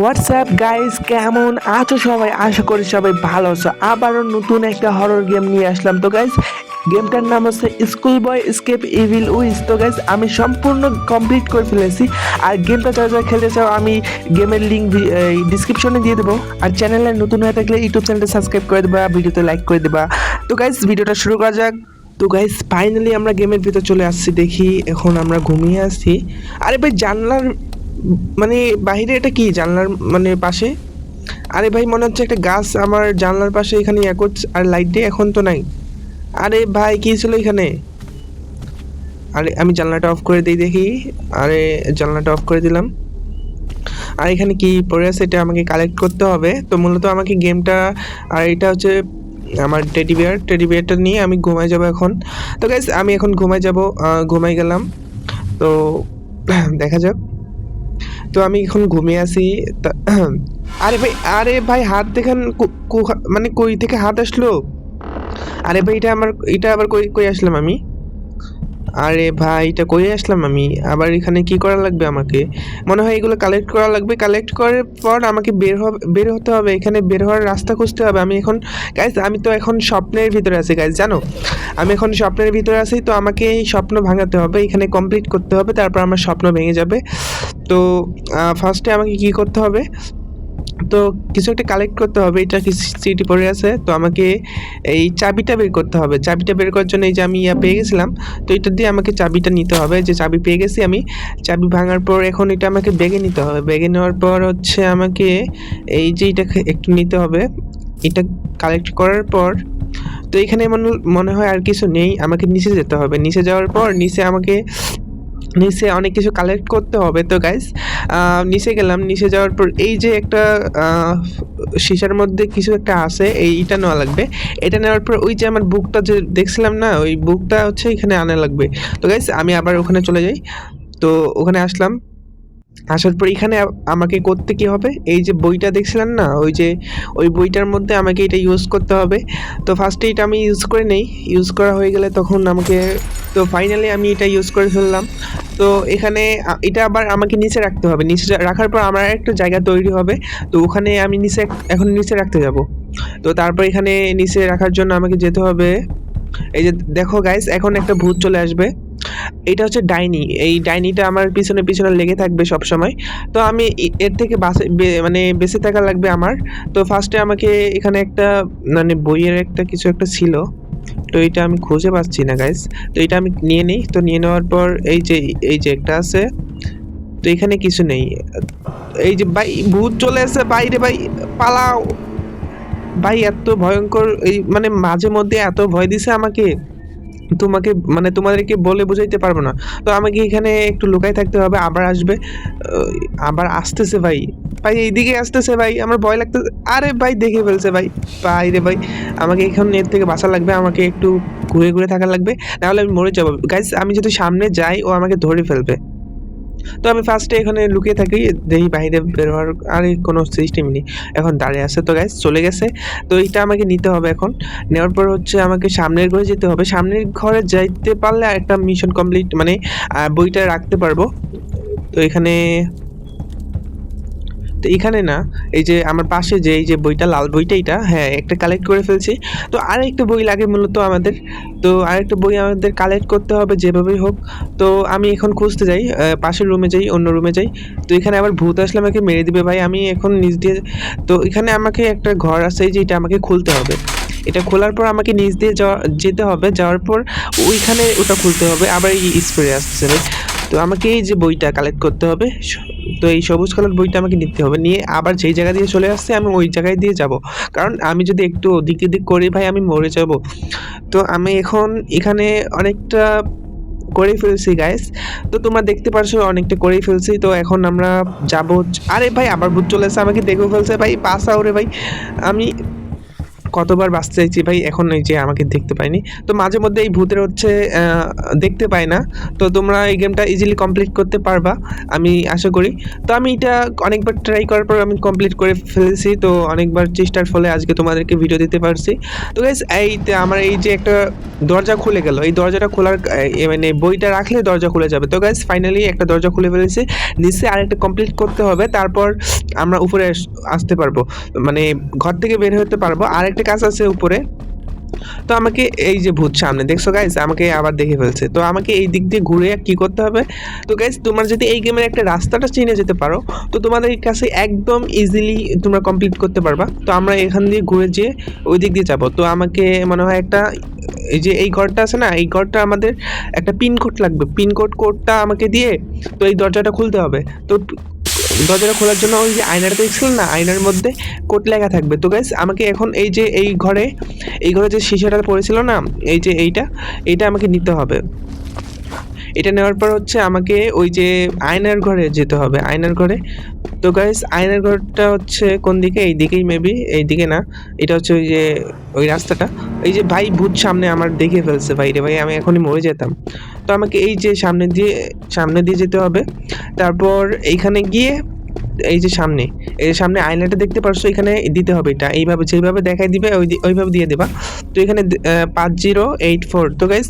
WhatsApp guys কেমন আছো সবাই? আশা করি সবাই ভালো আছো। আবারও নতুন একটা হরর গেম নিয়ে আসলাম। তো গাইস গেমটার নাম হচ্ছে school boy escape evil witch তো গাইস আমি সম্পূর্ণ কমপ্লিট করে ফেলেছি। আর গেমটা যারা যারা খেলতে চাও, আমি গেমের লিঙ্ক ডিসক্রিপশনে দিয়ে দেবো। আর চ্যানেলে নতুন হয়ে থাকলে ইউটিউব চ্যানেলটা সাবস্ক্রাইব করে দেবা, ভিডিওতে লাইক করে দেবা। তো গাইস ভিডিওটা শুরু করা যাক। তো গাইস ফাইনালি আমরা গেমের ভিতর চলে আসছি। দেখি, এখন আমরা ঘুমিয়ে আসছি আরে ভাই, জানলার মানে বাহিরে এটা কি জানলার মানে পাশে? আরে ভাই, মনে হচ্ছে একটা গাছ আমার জানলার পাশে এখানে ইয়া করছে, আর লাইট দিয়ে এখন তো নাই। আরে ভাই, কি ছিল এখানে? আরে, আমি জানলাটা অফ করে দিই দেখি। আরে, জানলাটা অফ করে দিলাম। আর এখানে কি পড়ে আছে, এটা আমাকে কালেক্ট করতে হবে। তো মূলত আমাকে গেমটা আর এটা হচ্ছে আমার টেডি বিয়ার টেডি বিয়ারটা নিয়ে আমি ঘুমাই যাব এখন। তো গাইজ আমি এখন ঘুমাই যাব ঘুমাই গেলাম। তো দেখা যাক। তো আমি এখন ঘুমিয়ে আছি আরে ভাই আরে ভাই, হাত দেখান মানে কই থেকে হাত আসলো? আরে ভাই, এটা আমার, এটা আবার কই কই আসলাম আমি? আরে ভাই, এটা কই আসলাম আমি? আবার এখানে কি করা লাগবে আমাকে? মনে হয় এগুলো কালেক্ট করা লাগবে। কালেক্ট করার পর আমাকে বের হবে, বের হতে হবে। এখানে বের হওয়ার রাস্তা খুঁজতে হবে। আমি এখন গাইজ আমি তো এখন স্বপ্নের ভিতরে আছি গাইজ জানো? আমি এখন স্বপ্নের ভিতরে আছি, তো আমাকে এই স্বপ্ন ভাঙাতে হবে। এখানে কমপ্লিট করতে হবে, তারপর আমার স্বপ্ন ভেঙে যাবে। তো ফার্স্টে আমাকে কি করতে হবে? তো কিছু একটা কালেক্ট করতে হবে, এটা কি সিটি পড়ে আছে, তো আমাকে এই চাবিটা বের করতে হবে। চাবিটা বের করার জন্য এই যে আমি ইয়া পেয়ে গেছিলাম, তো এটা দিয়ে আমাকে চাবিটা নিতে হবে। যে চাবি পেয়ে গেছি আমি, চাবি ভাঙার পর এখন এটা আমাকে বেগে নিতে হবে। বেগে নেওয়ার পর হচ্ছে আমাকে এই যে এটা একটু নিতে হবে। এটা কালেক্ট করার পর, তো এখানে মনে মনে হয় আর কিছু নেই, আমাকে নিচে যেতে হবে। নিচে যাওয়ার পর, নিচে আমাকে নিচে অনেক কিছু কালেক্ট করতে হবে তো গাইস নিচে গেলাম, নিচে যাওয়ার পর এই যে একটা সিসার মধ্যে কিছু একটা আছে এইটা নেওয়া লাগবে। এটা নেওয়ার পর ওই যে আমার বুকটা যে দেখছিলাম না, ওই বুকটা হচ্ছে এখানে আনা লাগবে। তো গাইস আমি আবার ওখানে চলে যাই। তো ওখানে আসলাম। আসার পর এখানে আমাকে করতে কি হবে? এই যে বইটা দেখছিলেন না, ওই যে, ওই বইটার মধ্যে আমাকে এটা ইউজ করতে হবে। তো ফার্স্টে এটা আমি ইউজ করে নেই। ইউজ করা হয়ে গেলে তখন আমাকে, তো ফাইনালি আমি এটা ইউজ করে ফেললাম। তো এখানে এটা আবার আমাকে নিচে রাখতে হবে। নিচে রাখার পর আমার একটা জায়গা তৈরি হবে। তো ওখানে আমি নিচে, এখন নিচে রাখতে যাব। তো তারপর এখানে নিচে রাখার জন্য আমাকে যেতে হবে। এই যে, দেখো গাইস এখন একটা ভূত চলে আসবে। এটা হচ্ছে ডাইনি। এই ডাইনিটা আমার পিছনে পিছনে লেগে থাকবে সব সময় তো আমি এর থেকে বাঁচে বে- মানে বেঁচে থাকা লাগবে আমার। তো ফার্স্টে আমাকে এখানে একটা মানে বইয়ের একটা কিছু একটা ছিল। তো এটা আমি খুঁজে পাচ্ছি না গাইস তো এটা আমি নিয়ে নিই। তো নিয়ে নেওয়ার পর এই যে এই যে একটা আছে। তো এখানে কিছু নেই। এই যে ভাই, ভূত চলে এসেছে। বাইরে ভাই, পালাও। ভাই, এত ভয়ঙ্কর, এই মানে মাঝে মধ্যে এত ভয় দিছে আমাকে। তোমাকে মানে তোমাদেরকে বলে বোঝাইতে পারব না। তো আমাকে এখানে একটু লুকাই থাকতে হবে, আবার আসবে। আবার আসতেছে ভাই। ভাই, এইদিকে আসতেছে ভাই, আমার ভয় লাগতেছে আরে ভাই, দেখে ফেলছে ভাই। ভাই রে ভাই, আমাকে এখন এর থেকে বাঁচা লাগবে, আমাকে একটু ঘুরে ঘুরে থাকা লাগবে। নাহলে আমি মরে যাব। গাইজ আমি যদি সামনে যাই, ও আমাকে ধরে ফেলবে। তো আমি ফার্স্টে এখানে লুকিয়ে থাকি, দেখি বাইরে বেরোয়ার আর কোনো সিস্টেম নেই। এখন দাঁড়িয়ে আছে তো গাইজ চলে গেছে। তো এইটা আমাকে নিতে হবে এখন। নেওয়ার পর হচ্ছে আমাকে সামনের ঘরে যেতে হবে। সামনের ঘরে যাইতে পারলে একটা মিশন কমপ্লিট মানে বইটা রাখতে পারব। তো এখানে তো এখানে না, এই যে আমার পাশে যে এই যে বইটা, লাল বইটা এটা হ্যাঁ একটা কালেক্ট করে ফেলছি। তো আর আরেকটা বই লাগে মূলত আমাদের। তো আরেকটা বই আমাদের কালেক্ট করতে হবে যেভাবেই হোক। তো আমি এখন খুঁজতে যাই পাশের রুমে যাই, অন্য রুমে যাই। তো এখানে আবার ভূত আসলে আমাকে মেরে দিবে ভাই, আমি এখন নিজ দিয়ে তো এখানে আমাকে একটা ঘর আছে যে এটা আমাকে খুলতে হবে। এটা খোলার পর আমাকে নিচ দিয়ে যাওয়া, যেতে হবে, যাওয়ার পর ওইখানে ওটা খুলতে হবে। আবার এই স্প্রে আসতেছে ভাই। তো আমাকে এই যে বইটা কালেক্ট করতে হবে তো এই সবুজ কালার বইটা আমাকে নিতে হবে। নিয়ে আবার যেই জায়গা দিয়ে চলে আসছে, আমি ওই জায়গায় দিয়ে যাব। কারণ আমি যদি একটু ওদিক এদিক করি ভাই, আমি মরে যাব। তো আমি এখন এখানে অনেকটা করে ফেলছি গাইস তো তোমরা দেখতে পারছ অনেকটা করেই ফেলছি। তো এখন আমরা যাব আরে ভাই, আবার ভূত চলে এসেছে, আমাকে দেখেও ফেলছে ভাই পাসা ওরে ভাই। আমি কতবার বাঁচতে চাইছি ভাই? এখন এই যে আমাকে দেখতে পাইনি। তো মাঝে মধ্যে এই ভূতের হচ্ছে দেখতে পাই না। তো তোমরা এই গেমটা ইজিলি কমপ্লিট করতে পারবা, আমি আশা করি। তো আমি এটা অনেকবার ট্রাই করার পর আমি কমপ্লিট করে ফেলেছি। তো অনেকবার চেষ্টার ফলে আজকে তোমাদেরকে ভিডিও দিতে পারছি। তো গাইজ এই আমার এই যে একটা দরজা খুলে গেল। এই দরজাটা খোলার মানে বইটা রাখলে দরজা খুলে যাবে। তো গাইজ ফাইনালি একটা দরজা খুলে ফেলেছি। নিচে আরেকটা কমপ্লিট করতে হবে, তারপর আমরা উপরে আস- আসতে পারব। মানে ঘর থেকে বের হতে পারব। আরেকটা কাজ আছে উপরে। তো আমাকে এই যে ভূত সামনে, দেখছ গাইস আমাকে আবার দেখে ফেলছে। তো আমাকে এই দিক দিয়ে ঘুরে কি করতে হবে? তো গাইস তোমার যদি এই গেমের একটা রাস্তাটা চিনে যেতে পারো, তো তোমাদের কাছে একদম ইজিলি তোমরা কমপ্লিট করতে পারবা। তো আমরা এখান দিয়ে ঘুরে যেয়ে ওই দিক দিয়ে যাব। তো আমাকে মনে হয় একটা, এই যে এই ঘরটা আছে না, এই ঘরটা আমাদের একটা পিনকোড লাগবে। পিনকোড কোডটা আমাকে দিয়ে তো এই দরজাটা খুলতে হবে। তো দরজাটা খোলার জন্য ওই যে আয়নাটা দেখছিলেন না, আয়নার মধ্যে কোট লেখা থাকবে। তো গাইস আমাকে এখন এই যে এই ঘরে এই ঘরে যে শিশাটা পড়েছিল না, এই যে এইটা এইটা আমাকে নিতে হবে। এটা নেওয়ার পর হচ্ছে আমাকে ওই যে আয়নার ঘরে যেতে হবে, আয়নার ঘরে। তো গাইস আয়নার ঘরটা হচ্ছে কোন দিকে? এই দিকেই মেবি এই দিকে না। এটা হচ্ছে ওই যে, ওই রাস্তাটা। এই যে ভাই ভূত সামনে আমার দেখে ফেলছে ভাই রে ভাই, আমি এখনই মরে যেতাম। তো আমাকে এই যে সামনে দিয়ে সামনে দিয়ে যেতে হবে। তারপর এইখানে গিয়ে এই যে সামনে, এই যে সামনে আয়নাটা দেখতে পারছ, এখানে দিতে হবে এটা। এইভাবে যেভাবে দেখাই দিবে, ওই ওইভাবে দিয়ে দেবা। তো এখানে পাঁচ জিরো এইট ফোর। তো গাইজ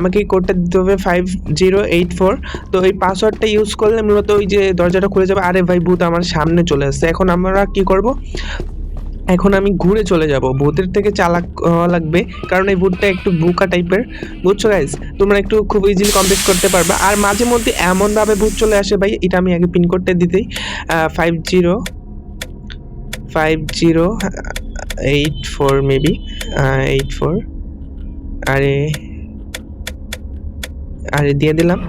আমাকে কোডটা দিতে হবে ফাইভ জিরো এইট ফোর। তো এই পাসওয়ার্ডটা ইউজ করলে মূলত ওই যে দরজাটা খুলে যাবে। আরে ভাই, ভূত আমার সামনে চলে আসছে। এখন আমরা কি করব? এখন আমি ঘুরে চলে যাব। ভূতের থেকে চালাক হওয়া লাগবে। কারণ এই ভূতটা একটু বুকা টাইপের। বুঝছ গাইজ তোমরা একটু খুব ইজিলি কমপ্লিট করতে পারবে। আর মাঝে মধ্যে এমনভাবে ভূত চলে আসে ভাই, এটা আমি আগে পিনকোডটা দিতেই। Five zero five zero eight four maybe eight four আরে আরে দিয়ে দিলাম।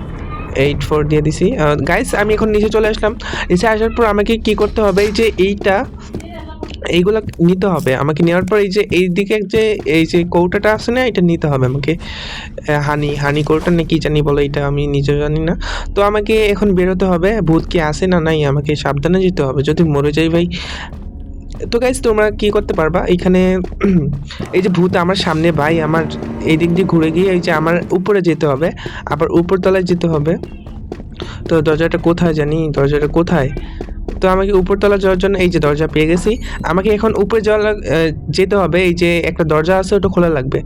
এইট ফোর দিয়ে দিছি। গাইস আমি এখন নিচে চলে আসলাম। নিচে আসার পর আমাকে কি করতে হবে? যে এইটা এইগুলো নিতে হবে। আমাকে নেওয়ার পর এই যে, এই দিকে যে, এই যে কৌটাটা আছে না, এটা নিতে হবে আমাকে। হানি হানি কৌটা না কি জানি বলো, এটা আমি নিজে জানি না। তো আমাকে এখন বেরোতে হবে। ভূত কি আসে না নাই, আমাকে সাবধানে যেতে হবে। যদি মরে যাই ভাই। তো গাইজ তোমরা কি করতে পারবা? এখানে এই যে ভূত আমার সামনে, ভাই আমার এই দিক দিয়ে ঘুরে গিয়ে, এই যে আমার উপরে যেতে হবে। আবার উপরতলায় যেতে হবে। তো দরজাটা কোথায় জানি? দরজাটা কোথায়? তো আমাকে উপরতলা যাওয়ার জন্য এই যে দরজা পেয়ে গেছি। আমাকে এখন উপরে যাওয়া যেতে হবে, এই যে একটা দরজা আছে ওটা খোলা লাগবে।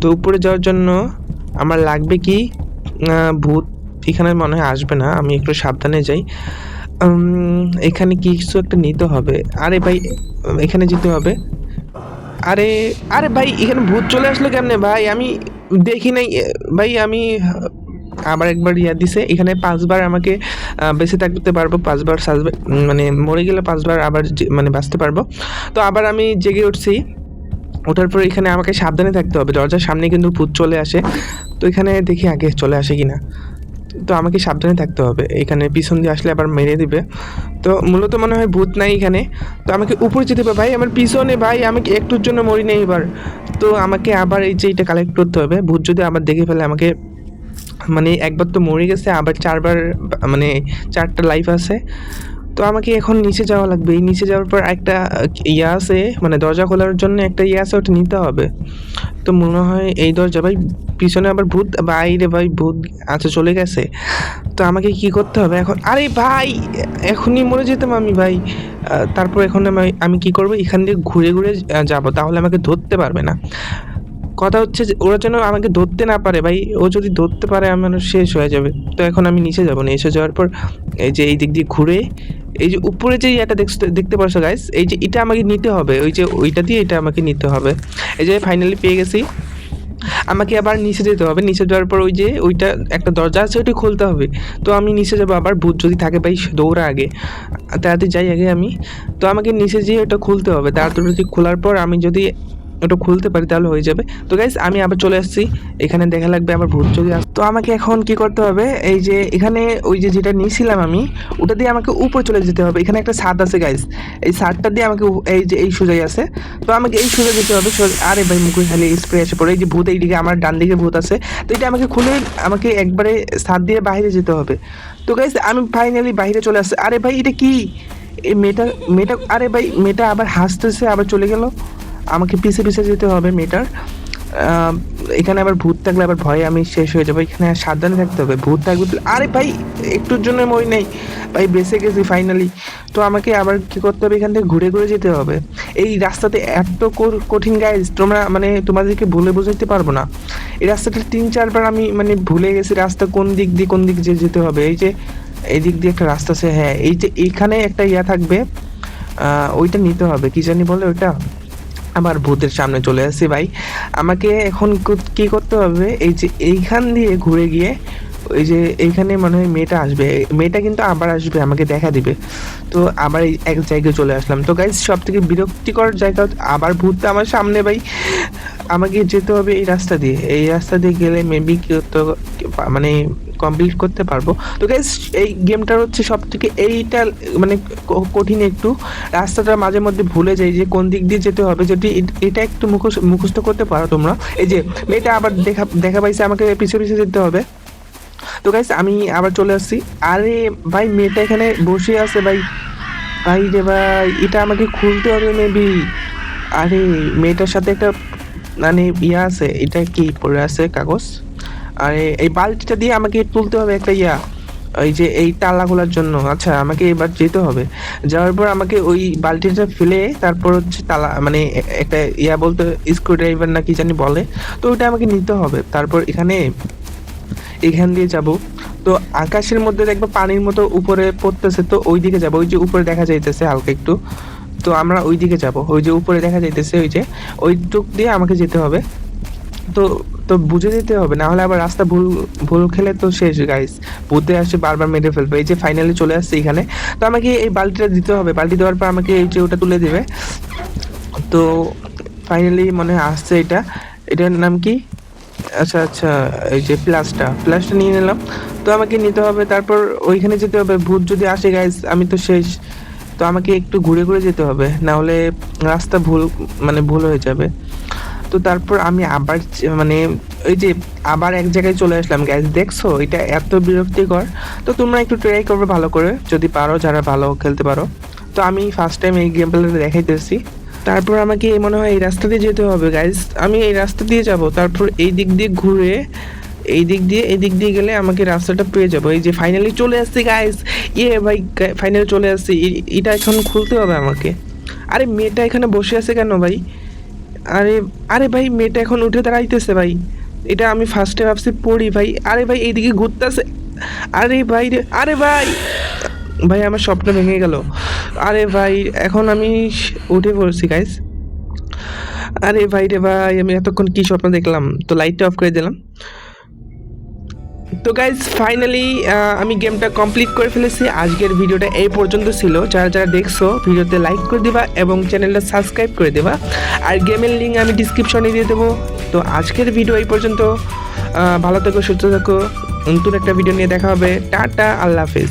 তো উপরে যাওয়ার জন্য আমার লাগবে কি? ভূত এখানে মনে হয় আসবে না, আমি একটু সাবধানে যাই। এখানে কিছু একটা নিতে হবে। আরে ভাই, এখানে যেতে হবে। আরে আরে ভাই, এখানে ভূত চলে আসলো কেমনে ভাই? আমি দেখি নাই, ভাই, আমি আবার একবার ইয়া দিছে। এখানে পাঁচবার আমাকে বেঁচে থাকতে পারব, পাঁচবার মানে মরে গেলে পাঁচবার আবার মানে বাঁচতে পারব। তো আবার আমি জেগে উঠছি। ওঠার পর এখানে আমাকে সাবধানে থাকতে হবে। দরজার সামনে কিন্তু ভূত চলে আসে। তো এখানে দেখি আগে চলে আসে কিনা। তো আমাকে সাবধানে থাকতে হবে। এখানে পিছন দিয়ে আসলে আবার মেরে দিবে। তো মূলত মনে হয় ভূত নাই এখানে। তো আমাকে উপরে যেতে হবে। ভাই, আমার পিছনে, ভাই আমাকে একটুর জন্য মরি নেই এবার? তো আমাকে আবার এই যে এটা কালেক্ট করতে হবে। ভূত যদি আবার দেখে ফেলে, আমাকে মানে একবার তো মরে গেছে, আবার চারবার মানে চারটা লাইফ আছে। তো আমাকে এখন নিচে যাওয়া লাগবে। এই নিচে যাওয়ার পর একটা ইয়ে আছে মানে দরজা খোলার জন্য একটা ইয়ে আছে, ওটা নিতে হবে। তো মনে হয় এই দরজা, ভাই, পিছনে আবার ভূত, বাইরে ভাই, ভূত আচ্ছা চলে গেছে। তো আমাকে কি করতে হবে এখন? আরে ভাই, এখনই মরে যেতাম আমি, ভাই। তারপর এখন আমি আমি কি করব? এখান দিয়ে ঘুরে ঘুরে যাব। তাহলে আমাকে ধরতে পারবে না। কথা হচ্ছে যে ওরা যেন আমাকে ধরতে না পারে ভাই। ও যদি ধরতে পারে, আমার শেষ হয়ে যাবে। তো এখন আমি নিচে যাব। নিচে যাওয়ার পর এই যে এই দিক দিয়ে ঘুরে, এই যে উপরে যে দেখতে দেখতে পারছ গাইস এই যে এটা আমাকে নিতে হবে। ওই যে ওইটা দিয়ে এটা আমাকে নিতে হবে। এই যে ফাইনালি পেয়ে গেছি। আমাকে আবার নিচে যেতে হবে। নিচে যাওয়ার পর ওই যে ওইটা একটা দরজা আছে, ওইটা খুলতে হবে। তো আমি নিচে যাব আবার। ভূত যদি থাকে ভাই দৌড়া আগে। তাড়াতাড়ি যাই আগে আমি। তো আমাকে নিচে যেয়ে ওটা খুলতে হবে। তাড়াতাড়ি খোলার পর আমি যদি ওটা খুলতে পারি তাহলে হয়ে যাবে। তো গাইস আমি আবার চলে আসছি। এখানে দেখা লাগবে আমার ভূত চলে আস তো আমাকে এখন কি করতে হবে? এই যে এখানে ওই যে যেটা নিয়েছিলাম আমি, ওটা দিয়ে আমাকে উপরে চলে যেতে হবে। এখানে একটা ছাদ আছে গাইস এই ছাদটা দিয়ে আমাকে এই যে এই সোজাই আছে। তো আমাকে এই সোজা যেতে হবে। আরে ভাই, মুখে খালি স্প্রে এসে পড়ে। এই যে ভূত এইদিকে, আমার ডান দিকে ভূত আছে। তো এটা আমাকে খুলে আমাকে একবারে ছাদ দিয়ে বাইরে যেতে হবে। তো গাইস আমি ফাইনালি বাইরে চলে আসছি। আরে ভাই, এটা কি? এই মেয়েটা মেয়েটা আরে ভাই, মেয়েটা আবার হাসতেছে, আবার চলে গেল। আমাকে পিছে পিছে যেতে হবে মেয়েটার। এখানে আবার ভূত থাকলে আবার ভয়ে আমি শেষ হয়ে যাব। এখানে সাবধানে থাকতে হবে, ভূত থাকবে আরে ভাই, একটুর জন্য মই নেই। ভাই, বেঁচে গেছি ফাইনালি তো আমাকে আবার কি করতে হবে? এখান থেকে ঘুরে ঘুরে যেতে হবে। এই রাস্তাতে এত কঠিন গাইজ তোমরা মানে তোমাদেরকে ভুলে বোঝাইতে পারব না। এই রাস্তাটা তিন চারবার আমি মানে ভুলে গেছি রাস্তা কোন দিক দিয়ে কোন দিক দিয়ে যেতে হবে। এই যে এই দিক দিয়ে একটা রাস্তা আছে হ্যাঁ এই যে এইখানে একটা ইয়া থাকবে ওইটা নিতে হবে। কি জানি বলে ওইটা? আমার ভূতের সামনে চলে আসছি ভাই। আমাকে এখন কো- করতে হবে? এই যে এইখান দিয়ে ঘুরে গিয়ে ওই যে এইখানে মনে হয় মেয়েটা আসবে। মেয়েটা কিন্তু আবার আসবে, আমাকে দেখা দিবে। তো আবার এক জায়গায় চলে আসলাম। তো গাইজ সব থেকে বিরক্তিকর জায়গা আবার ভূত আমার সামনে ভাই। আমাকে যেতে হবে এই রাস্তা দিয়ে। এই রাস্তা দিয়ে গেলে মেবি হতো মানে কমপ্লিট করতে পারব। তো গাইজ এই গেমটার হচ্ছে সব থেকে এইটা মানে কঠিন একটু। রাস্তাটা মাঝে মধ্যে ভুলে যাই যে কোন দিক দিয়ে যেতে হবে। যদি এটা একটু মুখস্থ মুখস্থ করতে পারো তোমরা। এই যে, মেয়েটা আবার দেখা দেখা পাইছে আমাকে পিছু পিছু যেতে হবে। তো গাইস আমি আবার চলে আসছি। আরে ভাই, মেয়েটা এখানে বসে আছে ভাই। ভাই রে ভাই, এটা আমাকে খুলতে হবে মেবি আরে, মেয়েটার সাথে একটা মানে ইয়া আছে, এটা কি পড়ে আছে কাগজ? আর, এই বালতিটা দিয়ে আমাকে তুলতে হবে একটা ইয়া ওই যে এই তালাগুলার জন্য। আচ্ছা আমাকে এবার যেতে হবে। যাওয়ার পর আমাকে ওই বালতিটা ফেলে তারপর হচ্ছে তালা মানে একটা ইয়া বলতে স্ক্রু ড্রাইভার না কি জানি বলে, তো ওইটা আমাকে নিতে হবে। তারপর এখানে, এখান দিয়ে যাব। তো আকাশের মধ্যে দেখব পানির মতো উপরে পড়তেছে, তো ওই দিকে যাব। ওই যে উপরে দেখা যাইতেছে হালকা একটু। তো আমরা ওই দিকে যাব। ওই যে উপরে দেখা যাইতেছে ওই যে ওই টুক দিয়ে আমাকে যেতে হবে। তো তো বুঝে যেতে হবে, না হলে আবার রাস্তা ভুল ভুল খেলে তো শেষ গাইস বুঝতে আসছে বারবার মেরে ফেলবে। এই যে ফাইনালি চলে আসছে এখানে। তো আমাকে এই বালতিটা দিতে হবে। বালতি দেওয়ার পর আমাকে এই যে ওটা তুলে দেবে। তো ফাইনালি মনে হয় আসছে এটা। এটার নাম কি? আচ্ছা আচ্ছা এই যে প্লাসটা। প্লাসটা নিয়ে নিলাম। তো আমাকে নিতে হবে। তারপর ওইখানে যেতে হবে। ভূত যদি আসে গাইস আমি তো শেষ। তো আমাকে একটু ঘুরে ঘুরে যেতে হবে, না হলে রাস্তা ভুল মানে ভুল হয়ে যাবে। তো তারপর আমি আবার মানে ওই যে আবার এক জায়গায় চলে আসলাম গ্যাস দেখছ? এটা এত বিরক্তিকর। তো তোমরা একটু ট্রাই করবে ভালো করে, যদি পারো, যারা ভালো খেলতে পারো। তো আমি ফার্স্ট টাইম এই গেম প্লেটা দেখাইতেছি। তারপর আমাকে মনে হয় এই রাস্তা দিয়ে যেতে হবে গাইজ আমি এই রাস্তা দিয়ে যাব, তারপর এই দিক দিয়ে ঘুরে এই দিক দিয়ে, এই দিক দিয়ে গেলে আমাকে রাস্তাটা পেয়ে যাব। এই যে ফাইনালি চলে আসছি গাইজ ইয়ে ভাই ফাইনালি চলে আসছি। এটা এখন খুলতে হবে আমাকে। আরে, মেয়েটা এখানে বসে আছে কেন ভাই? আরে আরে ভাই, মেয়েটা এখন উঠে দাঁড়াইতেছে ভাই। এটা আমি ফার্স্টে ভাবছি পড়ি ভাই। আরে ভাই, এইদিকে ঘুরতেছে। আরে ভাই আরে ভাই। ভাই, আমার স্বপ্ন ভেঙে গেল। আরে ভাই, এখন আমি উঠে পড়ছি গাইস আরে ভাই রে ভাই, আমি এতক্ষণ কি স্বপ্ন দেখলাম? তো লাইটটা অফ করে দিলাম। তো গাইজ ফাইনালি আমি গেমটা কমপ্লিট করে ফেলেছি। আজকের ভিডিওটা এই পর্যন্ত ছিল। যারা যারা দেখছ ভিডিওতে লাইক করে দেবা এবং চ্যানেলটা সাবস্ক্রাইব করে দেবা। আর গেমের লিঙ্ক আমি ডিসক্রিপশনে দিয়ে দেবো। তো আজকের ভিডিও এই পর্যন্ত। ভালো থেকো, সুস্থ থাকো। নতুন একটা ভিডিও নিয়ে দেখা হবে। টাটা, আল্লাহ হাফেজ।